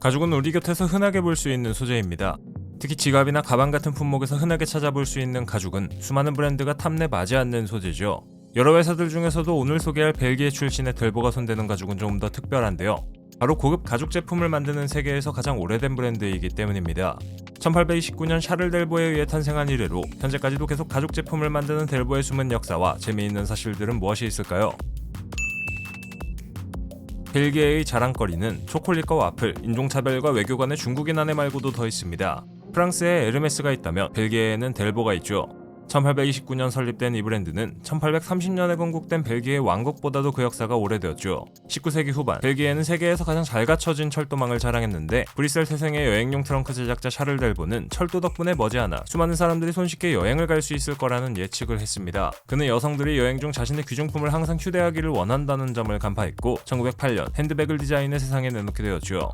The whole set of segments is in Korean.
가죽은 우리 곁에서 흔하게 볼 수 있는 소재입니다. 특히 지갑이나 가방 같은 품목에서 흔하게 찾아볼 수 있는 가죽은 수많은 브랜드가 탐내 맞지 않는 소재죠. 여러 회사들 중에서도 오늘 소개할 벨기에 출신의 델보가 손대는 가죽은 조금 더 특별한데요. 바로 고급 가죽 제품을 만드는 세계에서 가장 오래된 브랜드이기 때문입니다. 1829년 샤를 델보에 의해 탄생한 이래로 현재까지도 계속 가죽 제품을 만드는 델보의 숨은 역사와 재미있는 사실들은 무엇이 있을까요? 벨기에의 자랑거리는 초콜릿과 와플, 인종차별과 외교 간의 중국인 아내 말고도 더 있습니다. 프랑스에 에르메스가 있다면 벨기에에는 델보가 있죠. 1829년 설립된 이 브랜드는 1830년에 건국된 벨기에 왕국보다도 그 역사가 오래되었죠. 19세기 후반 벨기에는 세계에서 가장 잘 갖춰진 철도망을 자랑했는데 브뤼셀 태생의 여행용 트렁크 제작자 샤를 델보는 철도 덕분에 머지않아 수많은 사람들이 손쉽게 여행을 갈 수 있을 거라는 예측을 했습니다. 그는 여성들이 여행 중 자신의 귀중품을 항상 휴대하기를 원한다는 점을 간파했고 1908년 핸드백을 디자인해 세상에 내놓게 되었죠.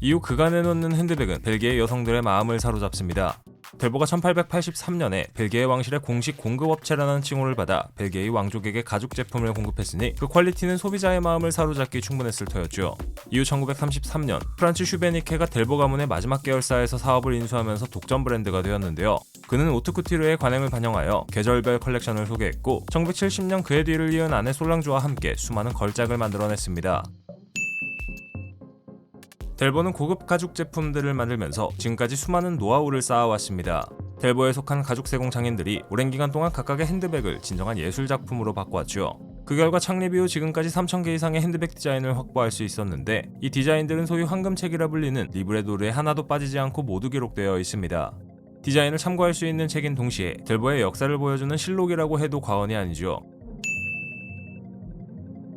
이후 그가 내놓는 핸드백은 벨기에 여성들의 마음을 사로잡습니다. 델보가 1883년에 벨기에 왕실의 공식 공급업체라는 칭호를 받아 벨기에의 왕족에게 가죽 제품을 공급했으니 그 퀄리티는 소비자의 마음을 사로잡기 충분했을 터였죠. 이후 1933년 프란츠 슈베니케가 델보 가문의 마지막 계열사에서 사업을 인수하면서 독점 브랜드가 되었는데요. 그는 오트쿠티르의 관행을 반영하여 계절별 컬렉션을 소개했고 1970년 그의 뒤를 이은 아내 솔랑주와 함께 수많은 걸작을 만들어냈습니다. 델보는 고급 가죽 제품들을 만들면서 지금까지 수많은 노하우를 쌓아왔습니다. 델보에 속한 가죽 세공 장인들이 오랜 기간 동안 각각의 핸드백을 진정한 예술 작품으로 바꿔왔죠. 그 결과 창립 이후 지금까지 3,000개 이상의 핸드백 디자인을 확보할 수 있었는데 이 디자인들은 소위 황금책이라 불리는 리브레도르에 하나도 빠지지 않고 모두 기록되어 있습니다. 디자인을 참고할 수 있는 책인 동시에 델보의 역사를 보여주는 실록이라고 해도 과언이 아니죠.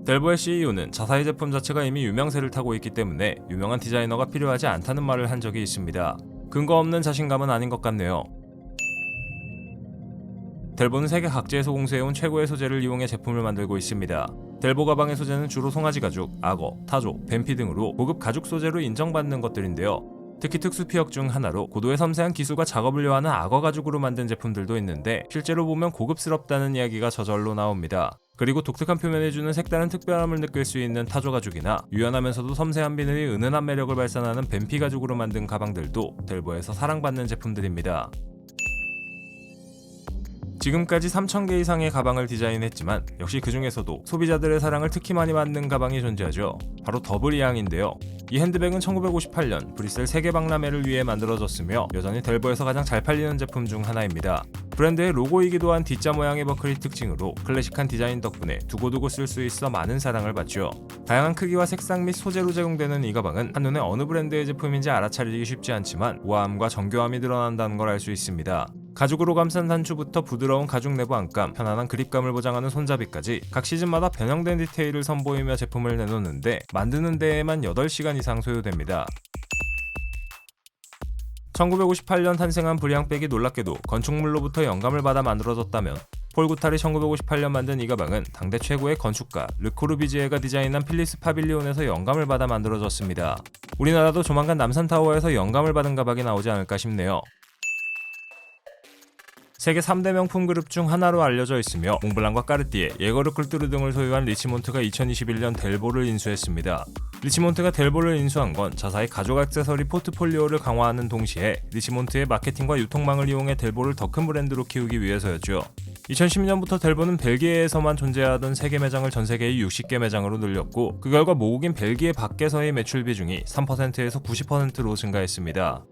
델보의 CEO는 자사의 제품 자체가 이미 유명세를 타고 있기 때문에 유명한 디자이너가 필요하지 않다는 말을 한 적이 있습니다. 근거 없는 자신감은 아닌 것 같네요. 델보는 세계 각지에서 공수해온 최고의 소재를 이용해 제품을 만들고 있습니다. 델보 가방의 소재는 주로 송아지 가죽, 악어, 타조, 뱀피 등으로 고급 가죽 소재로 인정받는 것들인데요. 특히 특수 피혁 중 하나로 고도의 섬세한 기술과 작업을 요하는 악어 가죽으로 만든 제품들도 있는데 실제로 보면 고급스럽다는 이야기가 저절로 나옵니다. 그리고 독특한 표면에 주는 색다른 특별함을 느낄 수 있는 타조 가죽이나 유연하면서도 섬세한 비늘이 은은한 매력을 발산하는 뱀피 가죽으로 만든 가방들도 델보에서 사랑받는 제품들입니다. 지금까지 3,000개 이상의 가방을 디자인했지만 역시 그 중에서도 소비자들의 사랑을 특히 많이 받는 가방이 존재하죠. 바로 더블이앙인데요. 이 핸드백은 1958년 브뤼셀 세계 박람회를 위해 만들어졌으며 여전히 델보에서 가장 잘 팔리는 제품 중 하나입니다. 브랜드의 로고이기도 한 D자 모양의 버클이 특징으로 클래식한 디자인 덕분에 두고두고 쓸 수 있어 많은 사랑을 받죠. 다양한 크기와 색상 및 소재로 제공되는 이 가방은 한눈에 어느 브랜드의 제품인지 알아차리기 쉽지 않지만 우아함과 정교함이 드러난다는 걸 알 수 있습니다. 가죽으로 감싼 단추부터 부드러운 가죽 내부 안감, 편안한 그립감을 보장하는 손잡이까지 각 시즌마다 변형된 디테일을 선보이며 제품을 내놓는데 만드는 데에만 8시간 이상 소요됩니다. 1958년 탄생한 브리앙백이 놀랍게도 건축물로부터 영감을 받아 만들어졌다면 폴 구탈이 1958년 만든 이 가방은 당대 최고의 건축가 르코르비지에가 디자인한 필리스 파빌리온에서 영감을 받아 만들어졌습니다. 우리나라도 조만간 남산타워에서 영감을 받은 가방이 나오지 않을까 싶네요. 세계 3대 명품 그룹 중 하나로 알려져 있으며 몽블랑과 까르띠에, 예거르 쿨뚜르 등을 소유한 리치몬트가 2021년 델보를 인수했습니다. 리치몬트가 델보를 인수한 건 자사의 가죽 액세서리 포트폴리오를 강화하는 동시에 리치몬트의 마케팅과 유통망을 이용해 델보를 더 큰 브랜드로 키우기 위해서였죠. 2010년부터 델보는 벨기에에서만 존재하던 세계 매장을 전 세계의 60개 매장으로 늘렸고 그 결과 모국인 벨기에 밖에서의 매출 비중이 3%에서 90%로 증가했습니다.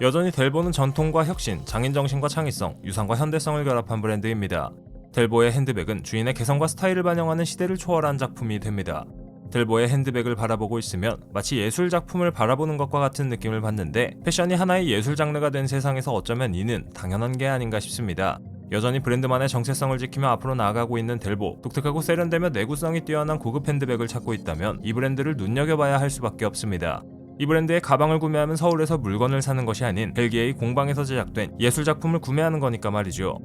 여전히 델보는 전통과 혁신, 장인 정신과 창의성, 유산과 현대성을 결합한 브랜드입니다. 델보의 핸드백은 주인의 개성과 스타일을 반영하는 시대를 초월한 작품이 됩니다. 델보의 핸드백을 바라보고 있으면 마치 예술 작품을 바라보는 것과 같은 느낌을 받는데 패션이 하나의 예술 장르가 된 세상에서 어쩌면 이는 당연한 게 아닌가 싶습니다. 여전히 브랜드만의 정체성을 지키며 앞으로 나아가고 있는 델보, 독특하고 세련되며 내구성이 뛰어난 고급 핸드백을 찾고 있다면 이 브랜드를 눈여겨봐야 할 수밖에 없습니다. 이 브랜드의 가방을 구매하면 서울에서 물건을 사는 것이 아닌 벨기에의 공방에서 제작된 예술 작품을 구매하는 거니까 말이죠.